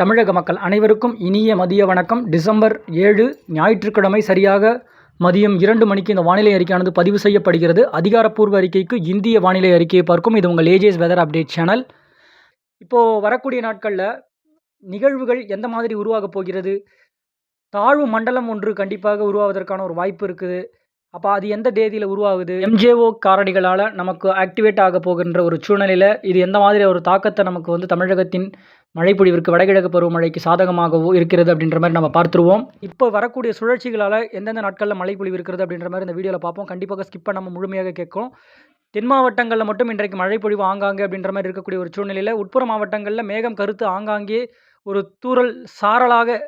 தமிழக மக்கள் அனைவருக்கும் இனிய மதிய வணக்கம். டிசம்பர் ஏழு ஞாயிற்றுக்கிழமை சரியாக மதியம் இரண்டு மணிக்கு இந்த வானிலை அறிக்கையானது பதிவு செய்யப்படுகிறது. அதிகாரப்பூர்வ அறிக்கைக்கு இந்திய வானிலை அறிக்கையை பார்க்கும். இது உங்கள் ஏஜேஸ் வெதர் அப்டேட் சேனல் இப்போது வரக்கூடிய நாட்களில் நிகழ்வுகள் எந்த மாதிரி உருவாகப் போகிறது? தாழ்வு மண்டலம் ஒன்று கண்டிப்பாக உருவாவதற்கான ஒரு வாய்ப்பு இருக்குது. அப்போ அது எந்த தேதியில் உருவாகுது? எம்ஜேஓ காரணிகளால் நமக்கு ஆக்டிவேட் ஆக போகின்ற ஒரு சூழ்நிலையில் இது எந்த மாதிரி ஒரு தாக்கத்தை நமக்கு வந்து தமிழகத்தின் மழைப்பொழிவிற்கு வடகிழக்கு பருவமழைக்கு சாதகமாகவோ இருக்கிறது அப்படின்ற மாதிரி நம்ம பார்த்துருவோம். இப்போ வரக்கூடிய சுழற்சிகளால் எந்தெந்த நாட்களில் மழைப்பொழிவு இருக்கிறது அப்படின்ற மாதிரி இந்த வீடியோவில் பார்ப்போம். கண்டிப்பாக ஸ்கிப் பண்ணாமல் முழுமையாக கேட்கும் தென் மாவட்டங்களில் மட்டும் இன்றைக்கு மழைப்பொழிவு ஆங்காங்கே அப்படின்ற மாதிரி இருக்கக்கூடிய ஒரு சூழ்நிலையில் உட்புற மாவட்டங்களில் மேகம் கருத்து ஆங்காங்கே ஒரு தூறல் சாரலாக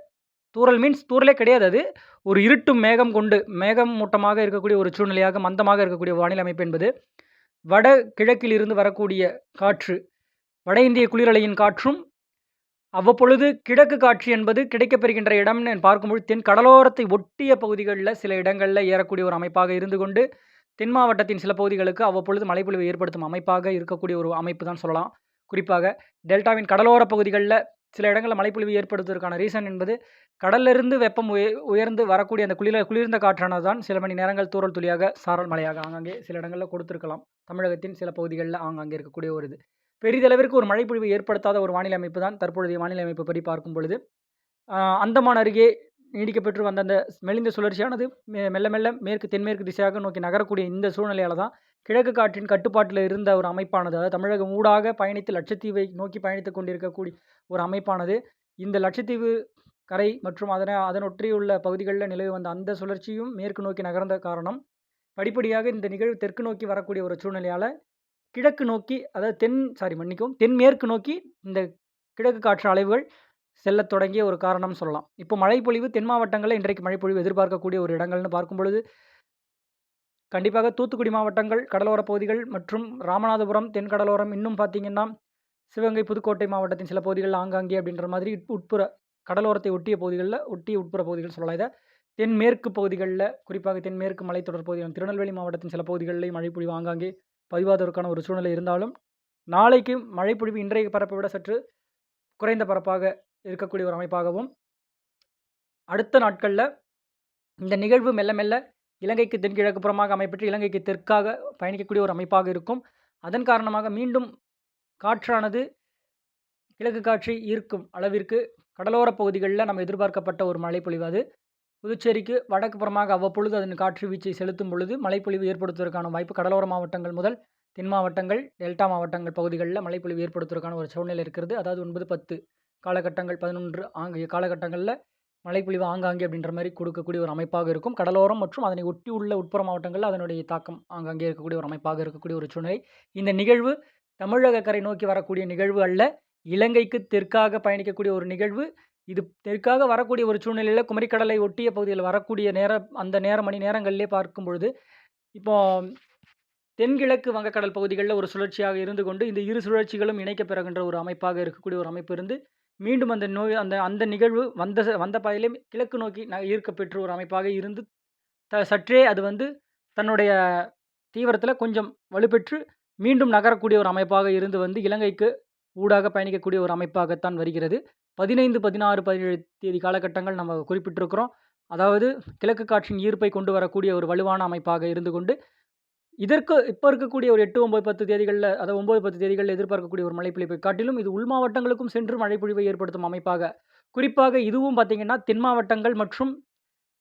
தூறல் மீன்ஸ் தூறலே கிடையாது அது. ஒரு இருட்டும் மேகம் கொண்டு மேகம் மூட்டமாக இருக்கக்கூடிய ஒரு சூழ்நிலையாக மந்தமாக இருக்கக்கூடிய வானிலை அமைப்பு என்பது. வட கிழக்கில் இருந்து வரக்கூடிய காற்று வட இந்திய குளிரலையின் காற்றும் அவ்வப்பொழுது கிழக்கு காட்சி என்பது கிடைக்கப்பெறுகின்ற இடம்னு பார்க்கும்பொழுது தென் கடலோரத்தை ஒட்டிய பகுதிகளில் சில இடங்களில் ஏறக்கூடிய ஒரு அமைப்பாக இருந்து கொண்டு தென் மாவட்டத்தின் சில பகுதிகளுக்கு அவ்வப்பொழுது மழைப்பொழிவு ஏற்படுத்தும் அமைப்பாக இருக்கக்கூடிய ஒரு அமைப்பு தான் சொல்லலாம். குறிப்பாக டெல்டாவின் கடலோர பகுதிகளில் சில இடங்களில் மழைப்பொழிவு ஏற்படுத்துவதற்கான ரீசன் என்பது கடலிலிருந்து வெப்பம் உயர்ந்து வரக்கூடிய அந்த குளிர குளிர்ந்த காற்றானது தான் சில மணி நேரங்கள் தூறல் துளியாக சாரல் மழையாக ஆங்காங்கே சில இடங்களில் கொடுத்துருக்கலாம். தமிழகத்தின் சில பகுதிகளில் ஆங்காங்கே இருக்கக்கூடிய ஒரு இது. பெரிதளவிற்கு ஒரு மழைப்பொழிவு ஏற்படுத்தாத ஒரு வானிலை அமைப்பு தான் தற்பொழுதைய வானிலை அமைப்பு படி பார்க்கும் பொழுது. அந்தமான் அருகே நீடிக்கப்பெற்று வந்த அந்த மெலிந்த சுழற்சியானது மெ மெல்ல மெல்ல மேற்கு தென்மேற்கு திசையாக நோக்கி நகரக்கூடிய இந்த சூழ்நிலையால் தான் கிழக்கு காற்றின் கட்டுப்பாட்டில் இருந்த ஒரு அமைப்பானது அதாவது தமிழகம் ஊடாக பயணித்து லட்சத்தீவை நோக்கி பயணித்து கொண்டிருக்கக்கூடிய ஒரு அமைப்பானது. இந்த லட்சத்தீவு கரை மற்றும் அதனை அதனொற்றியுள்ள பகுதிகளில் நிலவி வந்த அந்த சுழற்சியும் மேற்கு நோக்கி நகர்ந்த காரணம் படிப்படியாக இந்த நிகழ்வு தெற்கு நோக்கி வரக்கூடிய ஒரு சூழ்நிலையால் கிழக்கு நோக்கி அதாவது தென் சாரி மன்னிக்கும் தென்மேற்கு நோக்கி இந்த கிழக்கு காற்று அலைவுகள் செல்லத் தொடங்கிய ஒரு காரணம் சொல்லலாம். இப்போ மழைப்பொழிவு தென் மாவட்டங்களில் இன்றைக்கு மழைப்பொழிவு எதிர்பார்க்கக்கூடிய ஒரு இடங்கள்னு பார்க்கும் பொழுது கண்டிப்பாக தூத்துக்குடி மாவட்டங்கள் கடலோர பகுதிகள் மற்றும் ராமநாதபுரம் தென் கடலோரம் இன்னும் பார்த்தீங்கன்னா சிவகங்கை புதுக்கோட்டை மாவட்டத்தின் சில பகுதிகளில் ஆங்காங்கே அப்படின்ற மாதிரி உட்புற கடலோரத்தை ஒட்டிய பகுதிகளில் ஒட்டிய உட்புற பகுதிகள் சொல்லலாம். இதை தென்மேற்கு பகுதிகளில் குறிப்பாக தென்மேற்கு மலைத்தொடர் பகுதிகள் திருநெல்வேலி மாவட்டத்தின் சில பகுதிகளில் மழைப்பொழிவு ஆங்காங்கே பதிவாதற்கான ஒரு சூழ்நிலை இருந்தாலும் நாளைக்கு மழைப்பொழிவு இன்றைய பரப்பை விட சற்று குறைந்த பரப்பாக இருக்கக்கூடிய ஒரு அமைப்பாகவும் அடுத்த நாட்களில் இந்த நிகழ்வு மெல்ல மெல்ல இலங்கைக்கு தென்கிழக்கு புறமாக அமைப்பெற்று இலங்கைக்கு தெற்காக பயணிக்கக்கூடிய ஒரு அமைப்பாக இருக்கும். அதன் காரணமாக மீண்டும் காற்றானது கிழக்கு காற்றை ஈர்க்கும் அளவிற்கு கடலோரப் பகுதிகளில் நம்ம எதிர்பார்க்கப்பட்ட ஒரு மழைப்பொழிவு அது. புதுச்சேரிக்கு வடக்கு புறமாக அவ்வப்பொழுது அதன் காற்று வீச்சை செலுத்தும் பொழுது மழைப்பொழிவு ஏற்படுத்துவதற்கான வாய்ப்பு கடலோர மாவட்டங்கள் முதல் தென் மாவட்டங்கள் டெல்டா மாவட்டங்கள் பகுதிகளில் மழைப்பொழிவு ஏற்படுத்துவதற்கான ஒரு சூழ்நிலை இருக்கிறது. அதாவது ஒன்பது பத்து காலகட்டங்கள் பதினொன்று ஆகிய காலகட்டங்களில் மழைப்பொழிவு ஆங்காங்கே அப்படின்ற மாதிரி கொடுக்கக்கூடிய ஒரு அமைப்பாக இருக்கும். கடலோரம் மற்றும் அதனை ஒட்டி உள்ள உட்புற மாவட்டங்களில் அதனுடைய தாக்கம் ஆங்காங்கே இருக்கக்கூடிய ஒரு அமைப்பாக இருக்கக்கூடிய ஒரு சூழ்நிலை. இந்த நிகழ்வு தமிழக கரை நோக்கி வரக்கூடிய நிகழ்வு அல்ல இலங்கைக்கு தெற்காக பயணிக்கக்கூடிய ஒரு நிகழ்வு. இது தெற்காக வரக்கூடிய ஒரு சூழ்நிலையில் குமரிக்கடலை ஒட்டிய பகுதியில் வரக்கூடிய நேர அந்த நேர மணி நேரங்களிலே பார்க்கும் பொழுது இப்போ தென்கிழக்கு வங்கக்கடல் பகுதிகளில் ஒரு சுழற்சியாக இருந்து கொண்டு இந்த இரு சுழற்சிகளும் இணைக்கப்பெறுகின்ற ஒரு அமைப்பாக இருக்கக்கூடிய ஒரு அமைப்பு இருந்து மீண்டும் அந்த நோய் அந்த அந்த நிகழ்வு வந்த வந்த பாதையிலே கிழக்கு நோக்கி ந ஈர்க்கப்பெற்ற ஒரு அமைப்பாக இருந்து த சற்றே அது வந்து தன்னுடைய தீவிரத்தில் கொஞ்சம் வலுப்பெற்று மீண்டும் நகரக்கூடிய ஒரு அமைப்பாக இருந்து வந்து இலங்கைக்கு ஊடாக பயணிக்கக்கூடிய ஒரு அமைப்பாகத்தான் வருகிறது. பதினைந்து பதினாறு பதினேழு தேதி காலகட்டங்கள் நம்ம குறிப்பிட்டிருக்கிறோம். அதாவது கிழக்கு காற்றின் ஈர்ப்பை கொண்டு வரக்கூடிய ஒரு வலுவான அமைப்பாக இருந்து கொண்டு இதற்கு இப்போ இருக்கக்கூடிய ஒரு எட்டு ஒம்பது பத்து தேதிகளில் அதாவது ஒம்பது பத்து தேதிகளில் எதிர்பார்க்கக்கூடிய ஒரு மழைப்பொழிப்பை காட்டிலும் இது உள் மாவட்டங்களுக்கும் சென்று மழைப்பொழிவை ஏற்படுத்தும் அமைப்பாக. குறிப்பாக இதுவும் பார்த்திங்கன்னா தென் மாவட்டங்கள் மற்றும்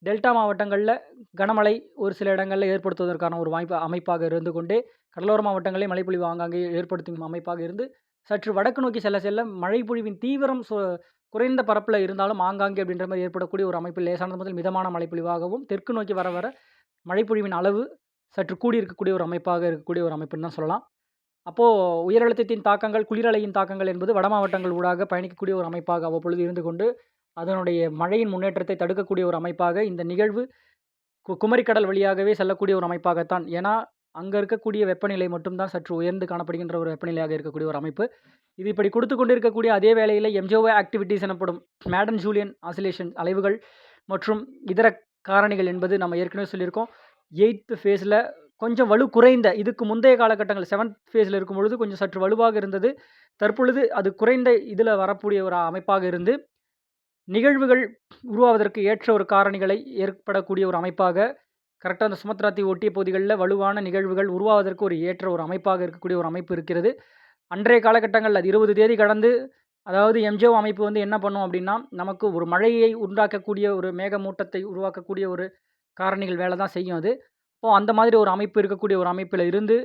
டெல்டா மாவட்டங்களில் கனமழை ஒரு சில இடங்களில் ஏற்படுத்துவதற்கான ஒரு வாய்ப்பு அமைப்பாக இருந்து கொண்டே கடலோர மாவட்டங்களில் மழைப்பொழிவு ஆங்காங்கே ஏற்படுத்தும் அமைப்பாக இருந்து சற்று வடக்கு நோக்கி செல்ல செல்ல மழைப்பொழிவின் தீவிரம் குறைந்த பரப்பில் இருந்தாலும் ஆங்காங்கே அப்படின்ற மாதிரி ஏற்படக்கூடிய ஒரு அமைப்பில் லேசானது முதல் மிதமான மழைப்பொழிவாகவும் தெற்கு நோக்கி வர வர மழைப்பொழிவின் அளவு சற்று கூடி இருக்கக்கூடிய ஒரு அமைப்பாக இருக்கக்கூடிய ஒரு அமைப்புன்னு தான் சொல்லலாம். அப்போது உயரழுத்தத்தின் தாக்கங்கள் குளிரலையின் தாக்கங்கள் என்பது வட மாவட்டங்கள் ஊடாக பயணிக்கக்கூடிய ஒரு அமைப்பாக அவ்வப்பொழுது இருந்து கொண்டு அதனுடைய மழையின் முன்னேற்றத்தை தடுக்கக்கூடிய ஒரு அமைப்பாக இந்த நிகழ்வு கு குமரிக்கடல் வழியாகவே செல்லக்கூடிய ஒரு அமைப்பாகத்தான். ஏன்னா அங்கே இருக்கக்கூடிய வெப்பநிலை மட்டும்தான் சற்று உயர்ந்து காணப்படுகின்ற ஒரு வெப்பநிலையாக இருக்கக்கூடிய ஒரு அமைப்பு. இது இப்படி கொடுத்து கொண்டிருக்கக்கூடிய அதே வேளையில் எம்ஜோவோ ஆக்டிவிட்டிஸ் எனப்படும் மேடன் ஜூலியன் ஆசிலேஷன் அலைவுகள் மற்றும் இதர காரணிகள் என்பது நம்ம ஏற்கனவே சொல்லியிருக்கோம். எயித்து ஃபேஸில் கொஞ்சம் வலு குறைந்த இதுக்கு முந்தைய காலகட்டங்கள் செவன்த் ஃபேஸில் இருக்கும் பொழுது கொஞ்சம் சற்று வலுவாக இருந்தது. தற்பொழுது அது குறைந்த இதில் வரக்கூடிய ஒரு அமைப்பாக இருந்து நிகழ்வுகள் உருவாவதற்கு ஏற்ற ஒரு காரணிகளை ஏற்படக்கூடிய ஒரு அமைப்பாக கரெக்டாக அந்த சுமத்ரா தீவு ஒட்டிய பகுதிகளில் வலுவான நிகழ்வுகள் உருவாவதற்கு ஒரு ஏற்ற ஒரு அமைப்பாக இருக்கக்கூடிய ஒரு அமைப்பு இருக்கிறது. அன்றைய காலகட்டங்களில் அது இருபது தேதி கடந்து அதாவது எம்ஜிஓ அமைப்பு வந்து என்ன பண்ணும் அப்படின்னா நமக்கு ஒரு மழையை உண்டாக்கக்கூடிய ஒரு மேகமூட்டத்தை உருவாக்கக்கூடிய ஒரு காரணிகள் வேலை தான் செய்யும் அது. அப்போது அந்த மாதிரி ஒரு அமைப்பு இருக்கக்கூடிய ஒரு அமைப்பில் இருந்து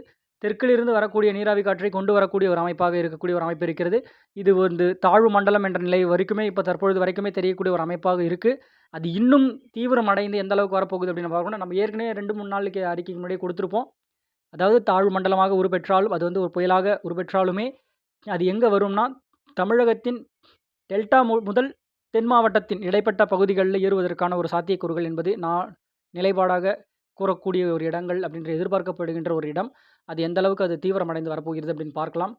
தெற்கிலிருந்து வரக்கூடிய நீராவி காற்றை கொண்டு வரக்கூடிய ஒரு அமைப்பாக இருக்கக்கூடிய ஒரு அமைப்பு இருக்கிறது. இது வந்து தாழ்வு மண்டலம் என்ற நிலை வரைக்குமே இப்போ தற்பொழுது வரைக்குமே தெரியக்கூடிய ஒரு அமைப்பாக இருக்குது அது இன்னும் தீவிரம் அடைந்து எந்த அளவுக்கு வரப்போகுது அப்படின்னு பார்க்கணும் நம்ம ஏற்கனவே ரெண்டு மூணு நாளைக்கு அறிக்கைக்கு முன்னாடியே கொடுத்துருப்போம். அதாவது தாழ்வு மண்டலமாக உருப்பெற்றாலும் அது வந்து ஒரு புயலாக உருப்பெற்றாலுமே அது எங்கே வரும்னா தமிழகத்தின் டெல்டா மு முதல் தென் மாவட்டத்தின் இடைப்பட்ட பகுதிகளில் ஏறுவதற்கான ஒரு சாத்தியக்கூறுகள் என்பது நான் நிலைப்பாடாக கூறக்கூடிய ஒரு இடங்கள் அப்படின்ற எதிர்பார்க்கப்படுகின்ற ஒரு இடம். அது எந்த அளவுக்கு அது தீவிரம் அடைந்து வரப்போகிறது அப்படின்னு பார்க்கலாம்.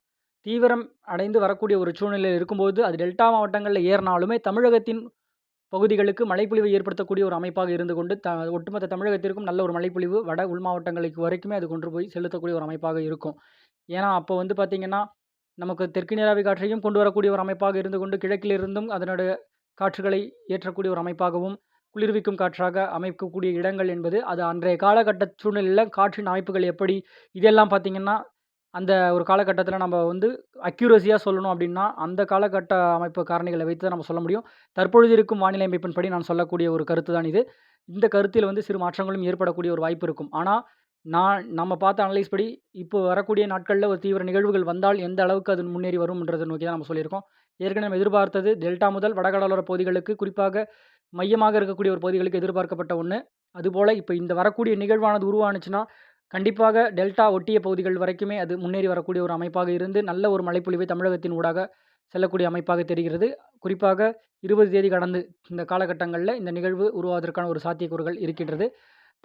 தீவிரம் அடைந்து வரக்கூடிய ஒரு சூழ்நிலையில் இருக்கும்போது அது டெல்டா மாவட்டங்களில் ஏறினாலுமே தமிழகத்தின் பகுதிகளுக்கு மழைப்பொழிவு ஏற்படுத்தக்கூடிய ஒரு அமைப்பாக இருந்து கொண்டு த ஒட்டுமொத்த தமிழகத்திற்கும் நல்ல ஒரு மழைப்பொழிவு வட உள் மாவட்டங்களுக்கு வரைக்குமே அது கொண்டு போய் செலுத்தக்கூடிய ஒரு அமைப்பாக இருக்கும். ஏன்னா அப்போ வந்து பார்த்திங்கன்னா நமக்கு தெற்கு நீராவி காற்றையும் கொண்டு வரக்கூடிய ஒரு அமைப்பாக இருந்து கொண்டு கிழக்கிலிருந்தும் அதனுடைய காற்றுகளை ஏற்றக்கூடிய ஒரு அமைப்பாகவும் குளிர்விக்கும் காற்றாக அமைக்கக்கூடிய இடங்கள் என்பது அது அன்றைய காலகட்ட சூழ்நிலையில் காற்றின் அமைப்புகள் எப்படி இதெல்லாம் பார்த்திங்கன்னா அந்த ஒரு காலகட்டத்தில் நம்ம வந்து அக்யூரஸியாக சொல்லணும் அப்படின்னா அந்த காலகட்ட அமைப்பு காரணிகளை வைத்து தான் நம்ம சொல்ல முடியும். தற்பொழுது இருக்கும் வானிலை அமைப்பின் படி நான் சொல்லக்கூடிய ஒரு கருத்து தான் இது. இந்த கருத்தில் வந்து சிறு மாற்றங்களும் ஏற்படக்கூடிய ஒரு வாய்ப்பு இருக்கும். ஆனால் நான் நம்ம பார்த்த அனலைஸ் படி இப்போ வரக்கூடிய நாட்களில் ஒரு தீவிர நிகழ்வுகள் வந்தால் எந்த அளவுக்கு அது முன்னேறி வரும்ன்றதை நோக்கி தான் நம்ம சொல்லியிருக்கோம். ஏற்கனவே நம்ம எதிர்பார்த்தது டெல்டா முதல் வடகடலோர பகுதிகளுக்கு குறிப்பாக மையமாக இருக்கக்கூடிய ஒரு பகுதிகளுக்கு எதிர்பார்க்கப்பட்ட ஒன்று அதுபோல் இப்போ இந்த வரக்கூடிய நிகழ்வானது உருவானுச்சுன்னா கண்டிப்பாக டெல்டா ஒட்டிய பகுதிகள் வரைக்குமே அது முன்னேறி வரக்கூடிய ஒரு அமைப்பாக இருந்து நல்ல ஒரு மழைப்பொழிவை தமிழகத்தின் ஊடாக செல்லக்கூடிய அமைப்பாக தெரிகிறது. குறிப்பாக இருபது தேதி கடந்து இந்த காலகட்டங்களில் இந்த நிகழ்வு உருவாவதற்கான ஒரு சாத்தியக்கூறுகள் இருக்கின்றது.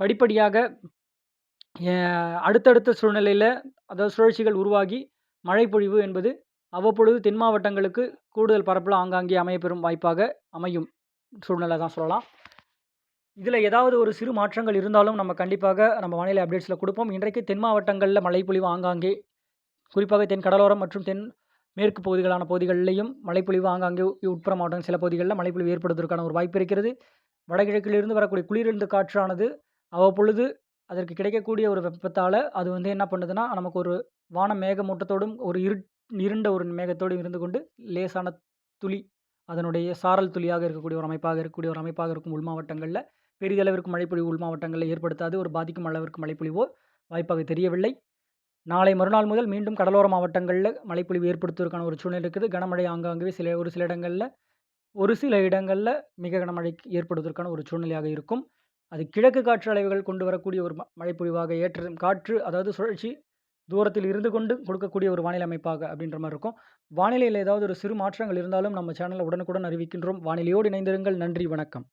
படிப்படியாக அடுத்தடுத்த சூழ்நிலையில் அதாவது சுழற்சிகள் உருவாகி மழைப்பொழிவு என்பது அவ்வப்பொழுது தென் மாவட்டங்களுக்கு கூடுதல் பரப்பில் ஆங்காங்கே அமையப்பெறும் வாய்ப்பாக அமையும். சூழ்நிலை தான் சொல்லலாம். இதில் ஏதாவது ஒரு சிறு மாற்றங்கள் இருந்தாலும் நம்ம கண்டிப்பாக நம்ம வானிலை அப்டேட்ஸில் கொடுப்போம். இன்றைக்கு தென் மாவட்டங்களில் மழைப்பொழிவு ஆங்காங்கே குறிப்பாக தென் கடலோரம் மற்றும் தென் மேற்கு பகுதிகளான பகுதிகளிலையும் மழைப்பொழிவு ஆங்காங்கே உட்புற மாவட்டம் சில பகுதிகளில் மழைப்பொழிவு ஏற்படுவதற்கான ஒரு வாய்ப்பு இருக்கிறது. வடகிழக்கிலிருந்து வரக்கூடிய குளிர்ந்த காற்றானது அவ்வப்பொழுது அதற்கு கிடைக்கக்கூடிய ஒரு வெப்பத்தால் அது வந்து என்ன பண்ணுதுன்னா நமக்கு ஒரு வான மேகமூட்டத்தோடும் ஒரு இரு இருண்ட ஒரு மேகத்தோடும் இருந்து கொண்டு லேசான துளி அதனுடைய சாரல் துளியாக இருக்கக்கூடிய ஒரு அமைப்பாக இருக்கக்கூடிய ஒரு அமைப்பாக இருக்கும் உள் மாவட்டங்களில் பெரிதளவிற்கு மழைப்பொழிவு உள் மாவட்டங்களில் ஏற்படுத்தாது. ஒரு பாதிக்கும் அளவிற்கு மழைப்பொழிவோ வாய்ப்பாக தெரியவில்லை. நாளை மறுநாள் முதல் மீண்டும் கடலோர மாவட்டங்களில் மழைப்பொழிவு ஏற்படுத்துவதற்கான ஒரு சூழ்நிலை இருக்குது. கனமழை ஆங்காங்கே சில ஒரு சில இடங்களில் ஒரு சில இடங்களில் மிக கனமழை ஏற்படுவதற்கான ஒரு சூழ்நிலையாக இருக்கும். அது கிழக்கு காற்று அலைவுகள் கொண்டு வரக்கூடிய ஒரு மழைப்பொழிவாக ஏற்ற காற்று அதாவது சுழற்சி தூரத்தில் இருந்து கொண்டு கொடுக்கக்கூடிய ஒரு வானிலை அமைப்பாக அப்படின்ற மாதிரி இருக்கும். வானிலையில் ஏதாவது ஒரு சிறு மாற்றங்கள் இருந்தாலும் நம்ம சேனலில் உடனுக்குடன் அறிவிக்கின்றோம். வானிலையோடு இணைந்திருங்கள். நன்றி வணக்கம்.